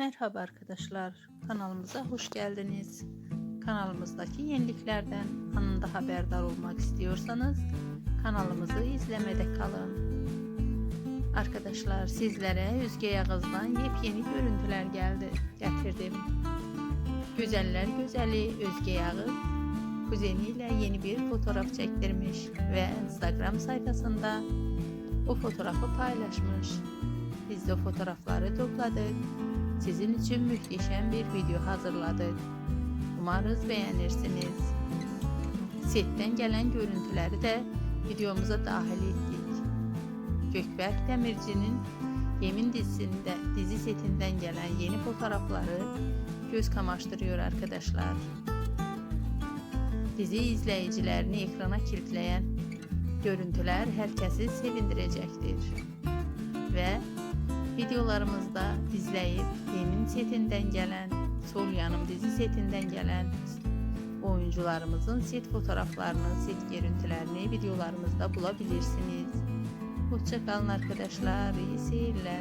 Merhaba arkadaşlar, kanalımıza hoş geldiniz. Kanalımızdaki yeniliklerden anında haberdar olmak istiyorsanız kanalımızı izlemede kalın. Arkadaşlar sizlere Özge Yağız'dan yepyeni görüntüler geldi, getirdim. Güzeller güzeli Özge Yağız, kuzeniyle yeni bir fotoğraf çektirmiş ve Instagram sayfasında o fotoğrafı paylaşmış. Biz de fotoğrafları topladık. Sizin için muhteşem bir video hazırladık. Umarız beğenirsiniz. Setten gelen görüntüleri de videomuza dahil ettik. Gökberk Demirci'nin Yemin dizisinde dizi setinden gelen yeni fotoğrafları göz kamaştırıyor arkadaşlar. Dizi izleyicilerini ekrana kilitleyen görüntüler herkesi sevindirecektir. Ve videolarımızda izleyip Yemin setinden gelen, Sol Yanım dizi setinden gelen oyuncularımızın set fotoğraflarını, set görüntülerini videolarımızda bulabilirsiniz. Hoşçakalın arkadaşlar, iyi seyirler.